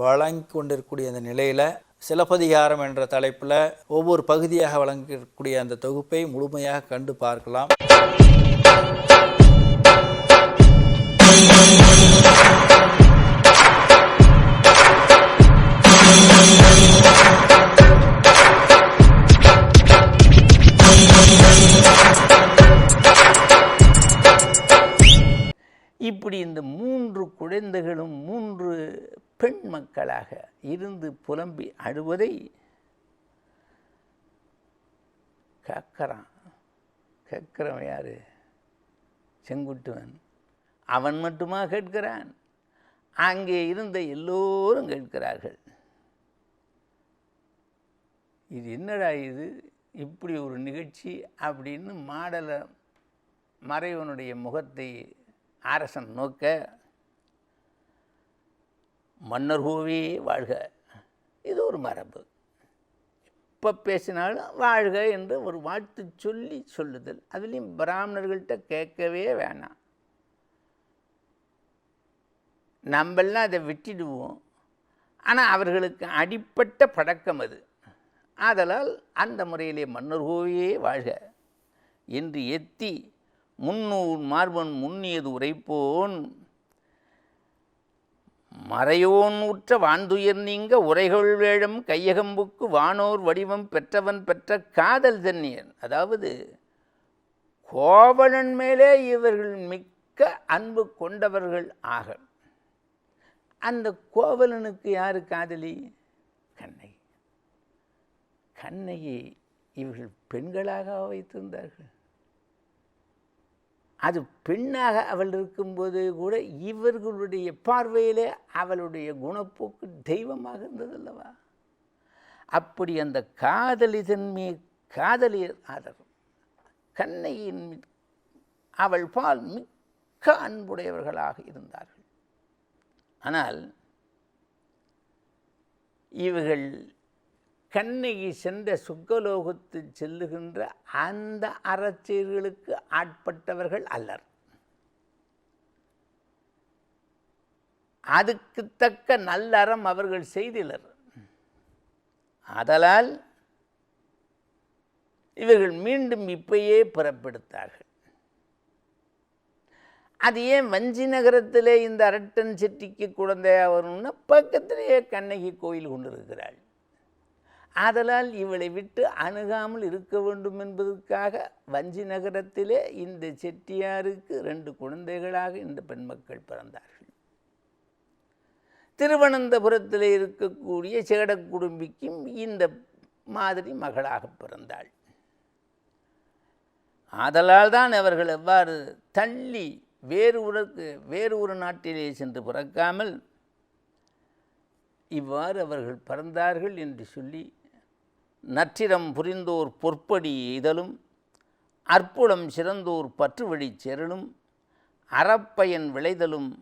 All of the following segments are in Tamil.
வழங்கி கொண்டிருக்கக்கூடிய அந்த நிலையில் சிலப்பதிகாரம் என்ற தலைப்பில் ஒவ்வொரு பகுதியாக வழங்கக்கூடிய அந்த தொகுப்பை முழுமையாக கண்டு பார்க்கலாம். இப்படி இந்த மூன்று குழந்தைகளும் மூன்று பெண் மக்களாக இருந்து புலம்பி அழுவதை கேட்குறான் கேட்குறவன் யார்? செங்குட்டுவன். அவன் மட்டுமா கேட்கிறான்? அங்கே இருந்த எல்லோரும் கேட்கிறார்கள். இது என்னடா இது? இப்படி ஒரு நிகழ்ச்சி அப்படின்னு மாடலை மறைவனுடைய முகத்தை அரசன் நோக்க மன்னர் கோவே வாழ்க. இது ஒரு மரபு. இப்போ பேசினாலும் வாழ்க என்று ஒரு வாழ்த்து சொல்லி சொல்லுதல். அதுலேயும் பிராமணர்கள்ட்ட கேட்கவே வேணாம். நம்மெல்லாம் அதை விட்டுடுவோம். ஆனால் அவர்களுக்கு அடிப்பட்ட பழக்கம் அது. ஆதலால் அந்த முறையிலே மன்னர் கோவையே வாழ்க. என்று எத்தி முன்னூர் மார்பன் முன்னியது உரைப்போன் மறையோன் உற்ற வான்துயிர் நீங்க உரைகள் வேழம் கையகம்புக்கு வானோர் வடிவம் பெற்றவன் பெற்ற காதல் தன்னியன். அதாவது கோவலன் மேலே இவர்கள் மிக்க அன்பு கொண்டவர்கள் ஆக. அந்த கோவலனுக்கு யார் காதலி? கண்ணகி. கண்ணகி இவர்கள் பெண்களாக வைத்திருந்தார்கள். அது பெண்ணாக அவள் இருக்கும்போது கூட இவர்களுடைய பார்வையிலே அவளுடைய குணப்போக்கு தெய்வமாக இருந்ததல்லவா? அப்படி அந்த காதலிதன் மீ காதலியர் ஆதரவு. கண்ணையின் அவள் பால் மிக்க அன்புடையவர்களாக இருந்தார்கள். ஆனால் இவர்கள் கண்ணகி சென்ற சுக்கலோகத்து செல்லுகின்ற அந்த அறச்செயல்களுக்கு ஆட்பட்டவர்கள் அல்லர். அதுக்கு தக்க நல்லறம் அவர்கள் செய்திலர். ஆதலால் இவர்கள் மீண்டும் இப்பயே புறப்படுத்தார்கள். அது ஏன் வஞ்சி நகரத்திலே இந்த அரட்டன் செட்டிக்கு குழந்தையாக வரணும்னா பக்கத்திலேயே கண்ணகி கோயில் கொண்டிருக்கிறாள். ஆதலால் இவளை விட்டு அணுகாமல் இருக்க வேண்டும் என்பதற்காக வஞ்சி நகரத்திலே இந்த செட்டியாருக்கு ரெண்டு குழந்தைகளாக இந்த பெண் மக்கள் பிறந்தார்கள். திருவனந்தபுரத்தில் இருக்கக்கூடிய சேடக் குடும்பிக்கும் இந்த மாதிரி மகளாக பிறந்தாள். ஆதலால் தான் அவர்கள் எவ்வாறு தள்ளி வேறு ஊருக்கு வேறு ஒரு நாட்டிலே சென்று பிறக்காமல் இவ்வாறு அவர்கள் பிறந்தார்கள் என்று சொல்லி நற்றிடம் புரிந்தோர் பொற்படி எய்தலும் அற்புதம் சிறந்தோர் பற்று வழி சேரலும் அறப்பயன் விளைதலும்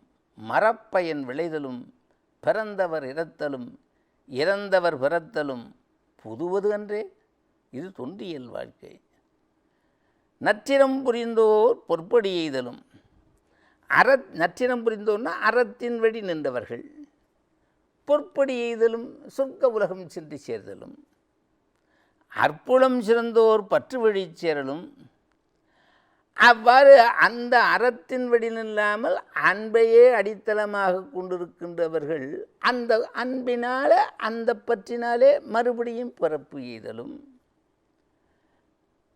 மரப்பயன் விளைதலும் பிறந்தவர் இறத்தலும் இறந்தவர் பிறத்தலும் புதுவது அன்றே? இது தொன்றியல் வாழ்க்கை. நற்றிரம் புரிந்தோர் பொற்படி எய்தலும் அற நற்றினம் புரிந்தோர்னா அறத்தின் வழி நின்றவர்கள். பொற்படி எய்தலும் சொர்க்க உலகம் சென்று சேர்தலும். அற்புளம் சிறந்தோர் பற்று வழி சேரலும். அவ்வாறு அந்த அறத்தின் வழி அன்பையே அடித்தளமாக கொண்டிருக்கின்றவர்கள் அந்த அன்பினால அந்த பற்றினாலே மறுபடியும் பிறப்பு எய்தலும்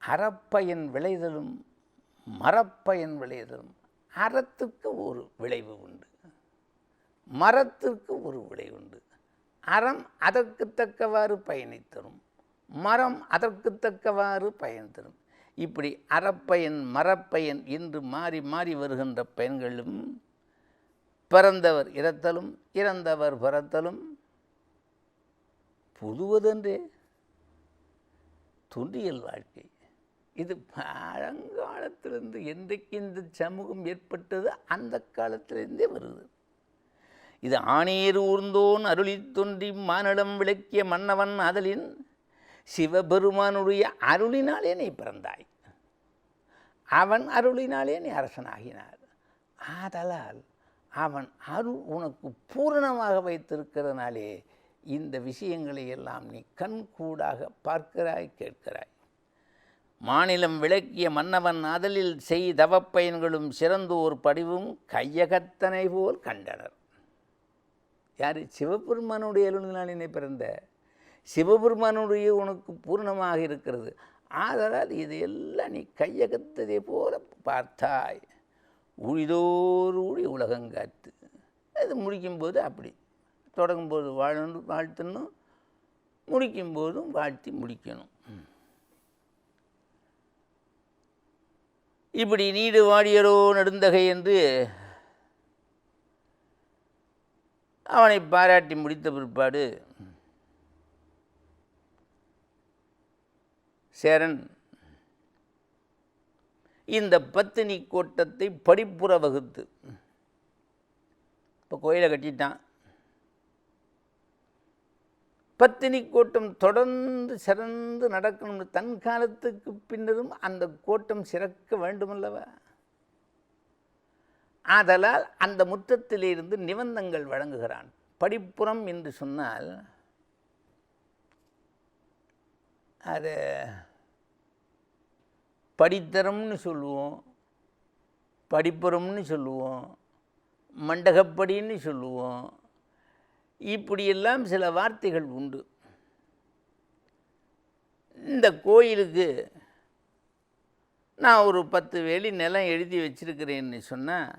அறப்பயன் விளைதலும் மரப்பயன் விளைதலும். அறத்துக்கு ஒரு விளைவு உண்டு. மரத்திற்கு ஒரு விளைவு உண்டு. அறம் அதற்கு தக்கவாறு பயனை தரும். மரம் அதற்கு தக்கவாறு பயன் தரும். இப்படி அறப்பயன் மரப்பயன் என்று மாறி மாறி வருகின்ற பயன்களும் பிறந்தவர் இறத்தலும் இறந்தவர் பிறத்தலும் புதுவதென்றே. துண்டியல் வாழ்க்கை. இது பழங்காலத்திலிருந்து என்றைக்கு இந்த சமூகம் ஏற்பட்டது அந்த காலத்திலிருந்தே வருது. இது ஆணையர் ஊர்ந்தோன் அருளி தோன்றி மானிடம் விளக்கிய மன்னவன் அதலின் சிவபெருமானுடைய அருளினாலே நீ பிறந்தாய். அவன் அருளினாலே நீ அரசனாகினார் ஆதலால் அவன் அருள் உனக்கு பூரணமாக வைத்திருக்கிறதுனாலே இந்த விஷயங்களை எல்லாம் நீ கண்கூடாக பார்க்கிறாய் கேட்கிறாய். மாநிலம் விளக்கிய மன்னவன் ஆதலில் செய் தவப்பயன்களும் சிறந்தோர் படிவும் கையகத்தனை போல் கண்டனர். யார்? சிவபெருமானுடைய அருளினாலே பிறந்த. சிவபெருமானுடைய உனக்கு பூர்ணமாக இருக்கிறது. ஆதலால் இதையெல்லாம் நீ கையகத்ததை போல பார்த்தாய். உழிதோர் ஊழி உலகங்காத்து அது முடிக்கும்போது அப்படி. தொடங்கும்போது வாழணும் வாழ்த்தணும். முடிக்கும்போதும் வாழ்த்தி முடிக்கணும். இப்படி நீடு வாடியரோ நெடுந்தகை என்று அவனை பாராட்டி முடித்த பிற்பாடு சேரன் இந்த பத்தினி கோட்டத்தை படிப்புற வகுத்து. இப்போ கோயிலை கட்டிட்டான். பத்தினி கோட்டம் தொடர்ந்து சிறந்து நடக்கணும்னு தன் காலத்துக்கு பின்னரும் அந்த கோட்டம் சிறக்க வேண்டுமல்லவா? ஆதலால் அந்த முற்றத்திலிருந்து நிபந்தங்கள் வழங்குகிறான். படிப்புறம் என்று சொன்னால் அது படித்தரம்னு சொல்லுவோம் படிப்புறம்னு சொல்லுவோம் மண்டகப்படின்னு சொல்லுவோம். இப்படியெல்லாம் சில வார்த்தைகள் உண்டு. இந்த கோயிலுக்கு நான் ஒரு பத்து வேலி நிலம் எழுதி வச்சிருக்கிறேன்னு சொன்னால்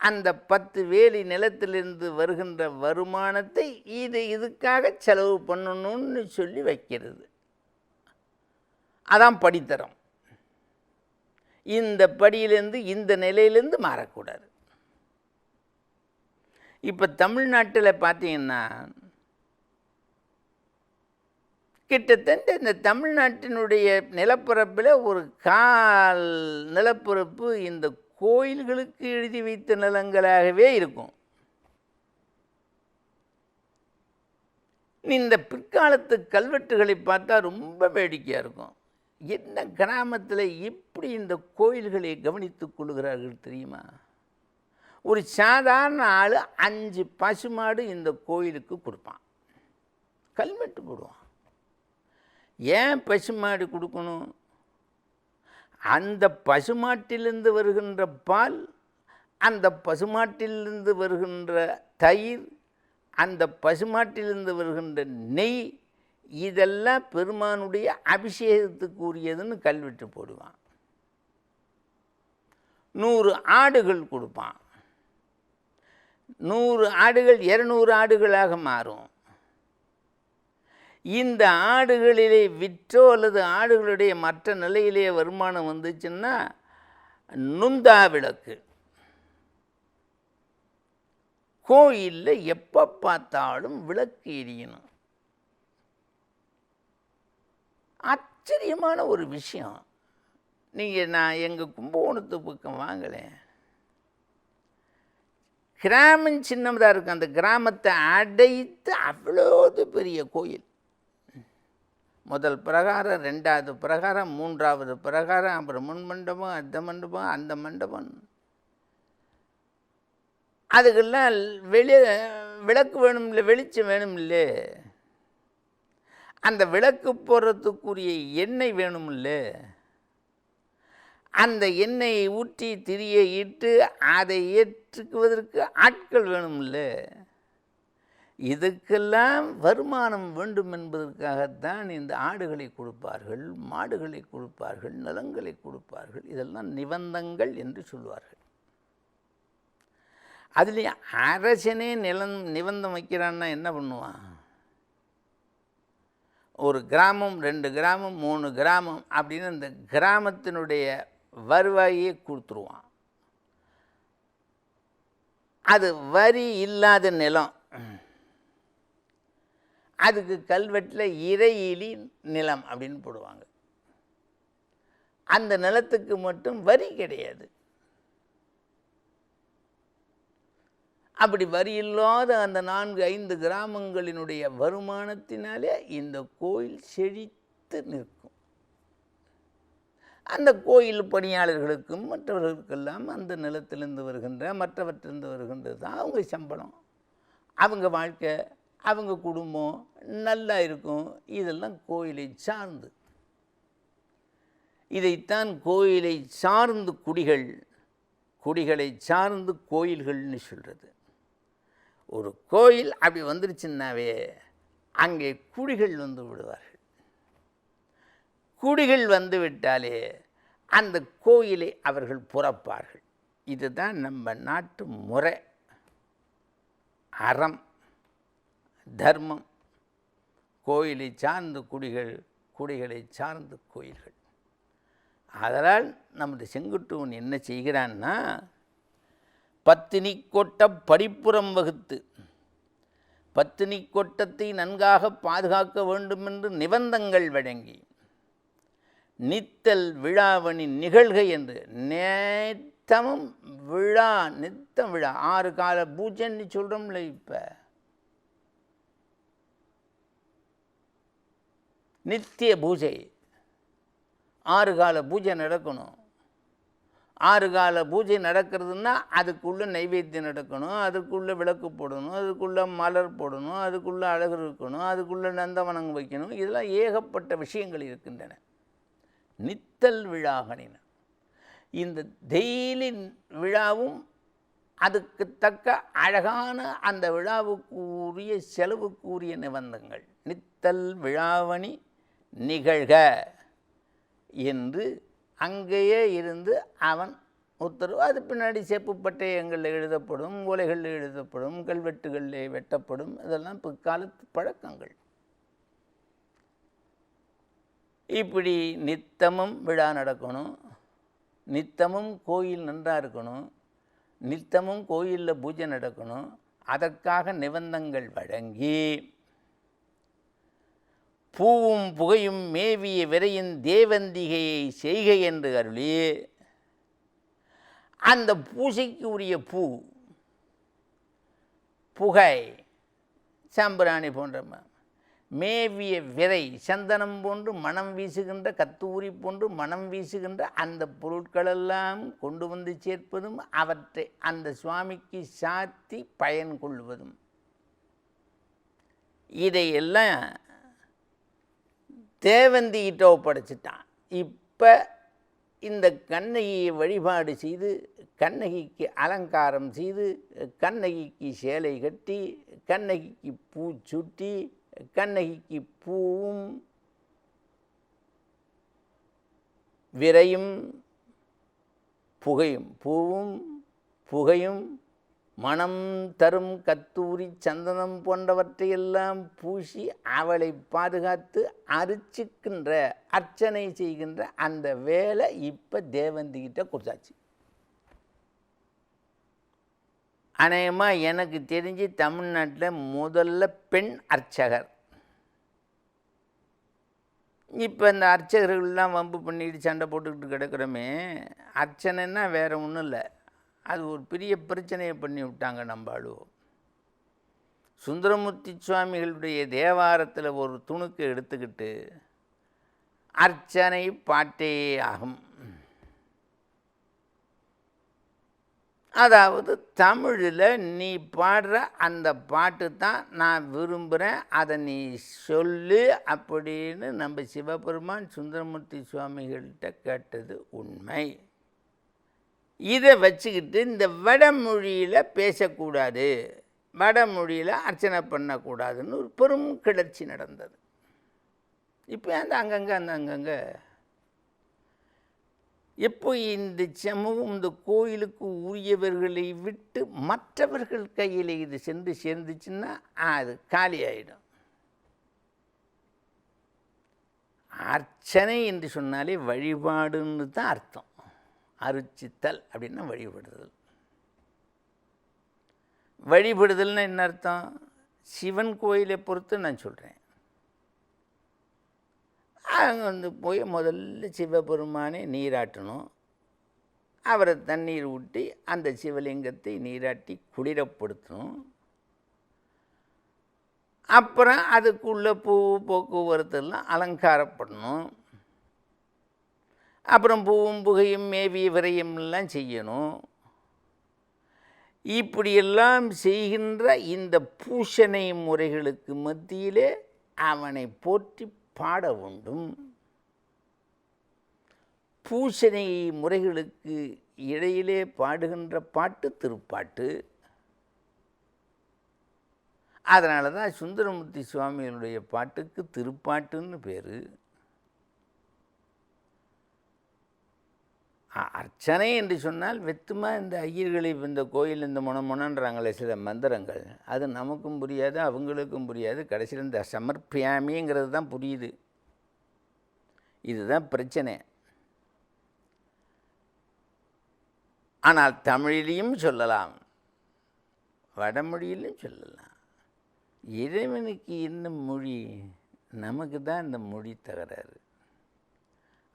அந்த பத்து வேலி நிலத்திலிருந்து வருகின்ற வருமானத்தை இது இதுக்காக செலவு பண்ணணும்னு சொல்லி வைக்கிறது. அதான் படித்தரம். இந்த படியிலேருந்து இந்த நிலையிலேருந்து மாறக்கூடாது. இப்போ தமிழ்நாட்டில் பார்த்தீங்கன்னா கிட்டத்தட்ட இந்த தமிழ்நாட்டினுடைய நிலப்பரப்பில் ஒரு கால் நிலப்பரப்பு இந்த கோயில்களுக்கு எழுதி வைத்த நிலங்களாகவே இருக்கும். இந்த பிற்காலத்து கல்வெட்டுகளை பார்த்தா ரொம்ப வேடிக்கையாக இருக்கும். என்ன கிராமத்தில் எப்படி இந்த கோயில்களை கவனித்துக் கொள்கிறார்கள் தெரியுமா? ஒரு சாதாரண ஆள் அஞ்சு பசுமாடு இந்த கோயிலுக்கு கொடுப்பான். கல்வெட்டு போடுவான். ஏன் பசுமாடு கொடுக்கணும்? அந்த பசுமாட்டிலிருந்து வருகின்ற பால் அந்த பசுமாட்டிலிருந்து வருகின்ற தயிர் அந்த பசுமாட்டிலிருந்து வருகின்ற நெய் இதெல்லாம் பெருமானுடைய அபிஷேகத்துக்கு உரியதுன்னு கல்வெட்டு போடுவான். நூறு ஆடுகள் கொடுப்பான். நூறு ஆடுகள் இரநூறு ஆடுகளாக மாறும். இந்த ஆடுகளிலே விற்றோ அல்லது ஆடுகளுடைய மற்ற நிலையிலே வருமானம் வந்துச்சுன்னா நுந்தா விளக்கு. கோயிலில் எப்போ பார்த்தாலும் விளக்கு எரியணும். ஆச்சரியமான ஒரு விஷயம். நீங்கள் நான் எங்கள் கும்பகோணத்து பக்கம் வாங்கலேன் கிராமம் சின்னதாக இருக்கும். அந்த கிராமத்தை அடைத்து அவ்வளோது பெரிய கோயில். முதல் பிரகாரம் ரெண்டாவது பிரகாரம் மூன்றாவது பிரகாரம் அப்புறம் முன் மண்டபம் அந்த மண்டபம் அந்த மண்டபம். அதுக்கெல்லாம் வெளி விளக்கு வேணும் இல்லை வெளிச்சம் வேணும் இல்லை அந்த விளக்கு போடுறதுக்குரிய எண்ணெய் வேணும்ல அந்த எண்ணெயை ஊற்றி திரியை இட்டு அதை ஏற்றுக்குவதற்கு ஆட்கள் வேணும்ல இதுக்கெல்லாம் வருமானம் வேண்டும் என்பதற்காகத்தான் இந்த ஆடுகளை கொடுப்பார்கள் மாடுகளை கொடுப்பார்கள் நிலங்களை கொடுப்பார்கள். இதெல்லாம் நிபந்தங்கள் என்று சொல்வார்கள். அதுலேயும் அரசனே நிலம் நிபந்தம் வைக்கிறான்னா என்ன பண்ணுவான்? ஒரு கிராமம் ரெண்டு கிராமம் மூணு கிராமம் அப்படின்னு அந்த கிராமத்தினுடைய வருவாயே கொடுத்துருவான். அது வரி இல்லாத நிலம். அதுக்கு கல்வெட்டில் இறையிலி நிலம் அப்படின்னு போடுவாங்க. அந்த நிலத்துக்கு மட்டும் வரி கிடையாது. அப்படி வரி இல்லாத அந்த நான்கு ஐந்து கிராமங்களினுடைய வருமானத்தினாலே இந்த கோயில் செழித்து நிற்கும். அந்த கோயில் பணியாளர்களுக்கும் மற்றவர்களுக்கெல்லாம் அந்த நிலத்திலிருந்து வருகின்ற மற்றவற்றிலிருந்து வருகின்றது தான் அவங்க சம்பளம். அவங்க வாழ்க்கை அவங்க குடும்பம் நல்லா இருக்கும். இதெல்லாம் கோயிலை சார்ந்து. இதைத்தான் கோயிலை சார்ந்து குடிகள் குடிகளை சார்ந்து கோயில்கள்னு சொல்கிறது ஒரு கோயில் அப்படி வந்துருச்சுன்னாவே அங்கே குடிகள் வந்து விடுவார்கள். குடிகள் வந்து விட்டாலே அந்த கோயிலை அவர்கள் புறப்பார்கள். இதுதான் நம்ம நாட்டு முறை. அறம் தர்மம் கோயிலை சார்ந்து குடிகள் குடிகளை சார்ந்த கோயில்கள். அதனால் நமது செங்குட்டுவன் என்ன செய்கிறான்னா பத்தினி கொட்ட படிப்புறம் வகுத்து பத்தினி கொட்டத்தை நன்காக பாதுகாக்க வேண்டுமென்று நிபந்தங்கள் வழங்கி நித்தல் விழாவணி நிகழ்க என்று நேத்தமும் விழா நித்தம் விழா ஆறு கால பூஜைன்னு சொல்கிறோம்ல இப்போ. நித்திய பூஜை ஆறு கால பூஜை நடக்கணும். ஆறு கால பூஜை நடக்கிறதுன்னா அதுக்குள்ளே நைவேத்தியம் நடக்கணும் அதுக்குள்ளே விளக்கு போடணும் அதுக்குள்ளே மலர் போடணும் அதுக்குள்ளே அழகு இருக்கணும் அதுக்குள்ளே நந்தவனம் வைக்கணும். இதெல்லாம் ஏகப்பட்ட விஷயங்கள் இருக்கின்றன. நித்தல் விழாகனின. இந்த டெய்லி விழாவும் அதுக்கு தக்க அழகான அந்த விழாவுக்குரிய செலவுக்குரிய நிபந்தங்கள். நித்தல் விழாவணி நிகழ்க என்று அங்கேயே இருந்து அவன் உத்தரவு அது பின்னாடி செப்பு பட்டயங்களில் எழுதப்படும் ஓலைகளில் எழுதப்படும் கல்வெட்டுகளில் வெட்டப்படும் இதெல்லாம் பிற்காலத்து பழக்கங்கள். இப்படி நித்தமும் விழா நடக்கணும் நித்தமும் கோயில் நன்றாக இருக்கணும் நித்தமும் கோயிலில் பூஜை நடக்கணும் அதற்காக நிபந்தங்கள் வழங்கி பூவும் புகையும் மேவிய விரையின் தேவந்திகையை செய்க என்று அருளி அந்த பூசைக்கு உரிய பூ புகை சாம்பிராணி போன்ற மேவிய விரை சந்தனம் போன்று மனம் வீசுகின்ற கத்தூரி போன்று மனம் வீசுகின்ற அந்த பொருட்களெல்லாம் கொண்டு வந்து சேர்ப்பதும் அவற்றை அந்த சுவாமிக்கு சாத்தி பயன் கொள்வதும். இதையெல்லாம் தேவந்திகிட்ட ஒப்படைச்சிட்டான் இப்போ இந்த கண்ணகியை வழிபாடு செய்து கண்ணகிக்கு அலங்காரம் செய்து கண்ணகிக்கு சேலை கட்டி கண்ணகிக்கு பூ சுட்டி கண்ணகிக்கு பூவும் விரையும் புகையும் பூவும் புகையும் மனம் தரும் கத்தூரி சந்தனம் போன்றவற்றையெல்லாம் பூசி அவளை பாதுகாத்து அரிச்சிக்கின்ற அர்ச்சனை செய்கின்ற அந்த வேலை இப்போ தேவந்திகிட்ட கொடுத்தாச்சு. அநேகமாக எனக்கு தெரிஞ்சு தமிழ்நாட்டில் முதல்ல பெண் அர்ச்சகர். இப்போ இந்த அர்ச்சகர்கள்லாம் வம்பு பண்ணிட்டு சண்டை போட்டுக்கிட்டு கிடக்கிறோமே அர்ச்சனைன்னா வேறு ஒன்றும் இல்லை. அது ஒரு பெரிய பிரச்சனையை பண்ணி விட்டாங்க நம்ம சுந்தரமூர்த்தி சுவாமிகளுடைய தேவாரத்தில் ஒரு துணுக்கு எடுத்துக்கிட்டு அர்ச்சனை பாட்டே ஆகும். அதாவது தமிழில் நீ பாடுற அந்த பாட்டு தான் நான் விரும்புகிறேன் அதை நீ சொல்லு அப்படின்னு நம்ம சிவபெருமான் சுந்தரமூர்த்தி சுவாமிகள்கிட்ட கேட்டது உண்மை. இதை வச்சுக்கிட்டு இந்த வடமொழியில் பேசக்கூடாது. வடமொழியில் அர்ச்சனை பண்ணக்கூடாதுன்னு ஒரு பெரும் கிளர்ச்சி நடந்தது. இப்போ அந்த அங்கங்கே அந்த அங்கங்கே. எப்போ இந்த சமூகம் இந்த கோயிலுக்கு உரியவர்களை விட்டு மற்றவர்கள் கையில் இது சென்று சேர்ந்துச்சுன்னா அது காலியாயிடும் அர்ச்சனை என்று சொன்னாலே வழிபாடுன்னு தான் அர்த்தம். அருச்சித்தல் அப்படின்னா வழிபடுதல். வழிபடுதல்னு என்ன அர்த்தம்? சிவன் கோயிலை பொறுத்து நான் சொல்கிறேன் அங்கே வந்து போய் முதல்ல சிவபெருமானை நீராட்டணும். அவரை தண்ணீர் ஊட்டி அந்த சிவலிங்கத்தை நீராட்டி குளிரப்படுத்தணும். அப்புறம் அதுக்குள்ளே பூ போக்குவரத்தெல்லாம் அலங்காரப்படணும். அப்புறம் பூவும் புகையும் மேவி விரையும் எல்லாம் செய்யணும். இப்படியெல்லாம் செய்கின்ற இந்த பூஷணை முறைகளுக்கு மத்தியிலே அவனை போற்றி பாட வேண்டும். பூஷணை முறைகளுக்கு இடையிலே பாடுகின்ற பாட்டு திருப்பாட்டு. அதனால தான் சுந்தரமூர்த்தி சுவாமிகளுடைய பாட்டுக்கு திருப்பாட்டுன்னு பேர். அர்ச்சனை என்று சொன்னால் வெத்துமா இந்த ஐயர்களை இந்த கோயில் இந்த முனமுனன்றாங்களே சில மந்திரங்கள். அது நமக்கும் புரியாது அவங்களுக்கும் புரியாது. கடைசியில் இந்த சமர்ப்பியாமிங்கிறது தான் புரியுது. இதுதான் பிரச்சனை. ஆனால் தமிழிலையும் சொல்லலாம். வடமொழியிலும் சொல்லலாம். இறைவனுக்கு என்ன மொழி? நமக்கு தான் இந்த மொழி தகராறு.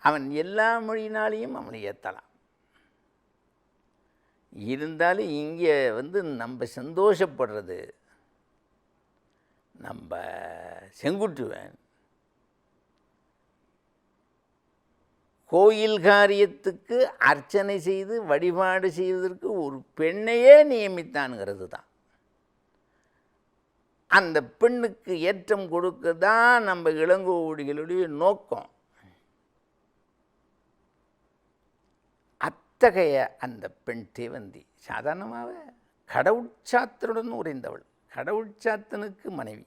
அவன் எல்லா மொழியினாலேயும் அவனை ஏற்றலாம் இருந்தாலும் இங்கே வந்து நம்ம சந்தோஷப்படுறது நம்ம செங்குட்டுவேன். கோயில் காரியத்துக்கு அர்ச்சனை செய்து வழிபாடு செய்வதற்கு ஒரு பெண்ணையே நியமித்தானுங்கிறது தான். அந்த பெண்ணுக்கு ஏற்றம் கொடுக்க தான் நம்ம இளங்கோவடிகளுடைய நோக்கம். அத்தகைய அந்த பெண் தேவந்தி சாதாரணமாக கடவுட்சாத்தனுடன் உறைந்தவள். கடவுட்சாத்தனுக்கு மனைவி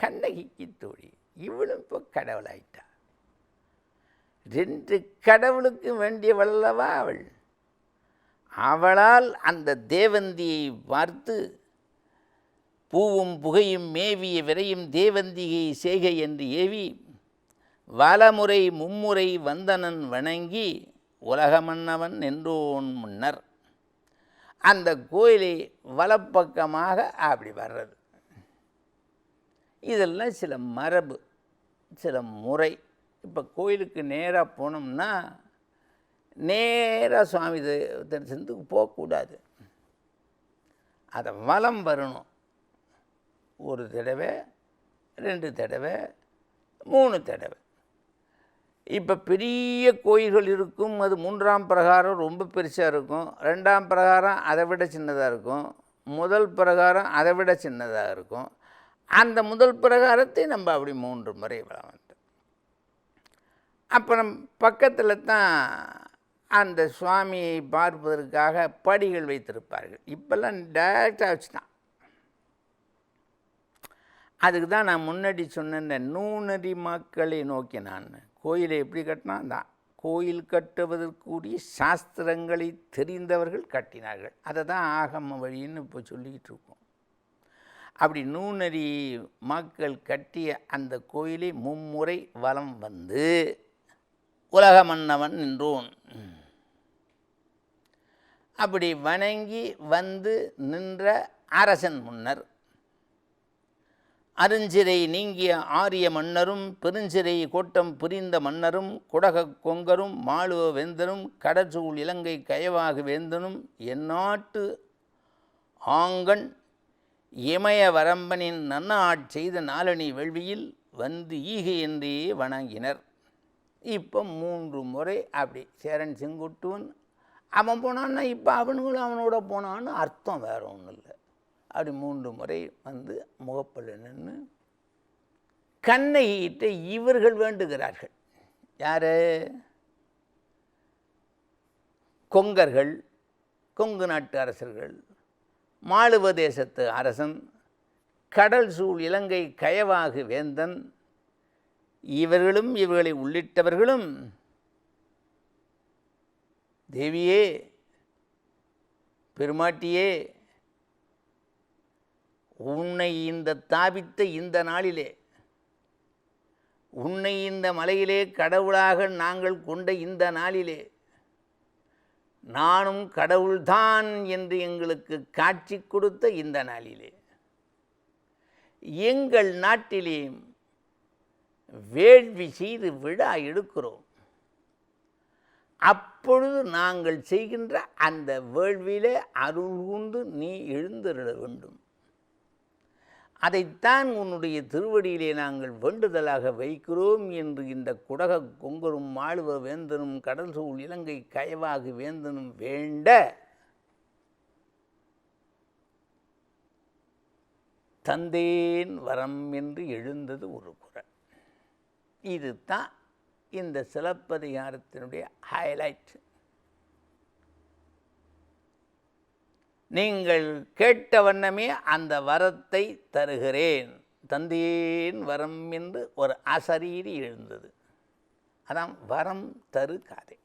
கண்ணகிக்கு தோழி இவளும் இப்போ கடவுளாயிட்டா. ரெண்டு கடவுளுக்கு வேண்டியவள் அவள்? அவளால் அந்த தேவந்தியை பார்த்து பூவும் புகையும் மேவிய விரையும் தேவந்தியை சேகை என்று ஏவி வலமுறை மும்முறை வந்தனன் வணங்கி உலகமன்னவன் நின்றோன் முன்னர் அந்த கோயிலை வலப்பக்கமாக அப்படி வர்றது. இதெல்லாம் சில மரபு சில முறை. இப்போ கோயிலுக்கு நேராக போனோம்னா நேராக சுவாமி தரிசனத்துக்கு போகக்கூடாது. அதை வலம் வரணும். ஒரு தடவை ரெண்டு தடவை மூணு தடவை. இப்போ பெரிய கோயில்கள் இருக்கும் அது மூன்றாம் பிரகாரம் ரொம்ப பெருசாக இருக்கும். ரெண்டாம் பிரகாரம் அதை விட சின்னதாக இருக்கும். முதல் பிரகாரம் அதை விட சின்னதாக இருக்கும். அந்த முதல் பிரகாரத்தை நம்ம அப்படி மூன்று முறை வலம் வந்து அப்புறம் பக்கத்தில் தான் அந்த சுவாமியை பார்ப்பதற்காக படிகள் வைத்திருப்பார்கள். இப்போல்லாம் டேரெக்டாக வச்சுட்டான் அதுக்கு தான் நான் முன்னாடி சொன்ன இந்த மக்களை நோக்கி நான் கோயிலை எப்படி கட்டினா தான் கோயில் கட்டுவதற்குரிய சாஸ்திரங்களை தெரிந்தவர்கள் கட்டினார்கள். அதை தான் ஆகம வழின்னு இப்போ சொல்லிக்கிட்டு இருக்கோம். அப்படி நூனடி மக்கள் கட்டிய அந்த கோயிலை மும்முறை வலம் வந்து உலக மன்னவன் நின்றோன். அப்படி வணங்கி வந்து நின்ற அரசன் முன்னர் அருஞ்சிரை நீங்கிய ஆரிய மன்னரும் பெருஞ்சிறை கோட்டம் புரிந்த மன்னரும் குடக கொங்கரும் மாளுவ வேந்தனும் கடற்சூழ் இலங்கை கயவாகு வேந்தனும் எந்நாட்டு ஆங்கண் இமய வரம்பனின் நன்னாட் செய்த நாளணி வேள்வியில் வந்து ஈகை என்றே வணங்கினர். இப்போ மூன்று முறை அப்படி சேரன் செங்குட்டுவன் அவன் போனான்னா இப்போ அவனுங்களும் அவனோட போனான்னு அர்த்தம் வேறு ஒன்றும் இல்லை. அப்படி மூன்று முறை வந்து முகப்பல் நின்று கண்ணகிட்ட இவர்கள் வேண்டுகிறார்கள். யார்? கொங்கர்கள் கொங்கு நாட்டு அரசர்கள் மாளுவ தேசத்து அரசன் கடல் சூழ் இலங்கை கயவாகு வேந்தன் இவர்களும் இவர்களை உள்ளிட்டவர்களும் தேவியே பெருமாட்டியே உன்னை இந்த தாபித்த இந்த நாளிலே உன்னை இந்த மலையிலே கடவுளாக நாங்கள் கொண்ட இந்த நாளிலே நானும் கடவுள்தான் என்று எங்களுக்கு காட்சி கொடுத்த இந்த நாளிலே. எங்கள் நாட்டிலே வேள்வி செய்து விழா எடுக்கிறோம். அப்பொழுது நாங்கள் செய்கின்ற அந்த வேள்வியிலே அருள் கூந்து நீ எழுந்திருட வேண்டும். அதைத்தான் உன்னுடைய திருவடியிலே நாங்கள் வேண்டுதலாக வைக்கிறோம் என்று இந்த குடக கொங்கரும் மாளுவ வேந்தனும் கடல் சூழ் இலங்கை கயவாகு வேந்தனும் வேண்ட தந்தேன் வரம் என்று எழுந்தது ஒரு குரல். இதுதான் இந்த சிலப்பதிகாரத்தினுடைய ஹைலைட் நீங்கள் கேட்ட வண்ணமே அந்த வரத்தை தருகிறேன். தந்தேன் வரம் என்று ஒரு அசரீரி எழுந்தது. அதான் வரம் தரு காதை.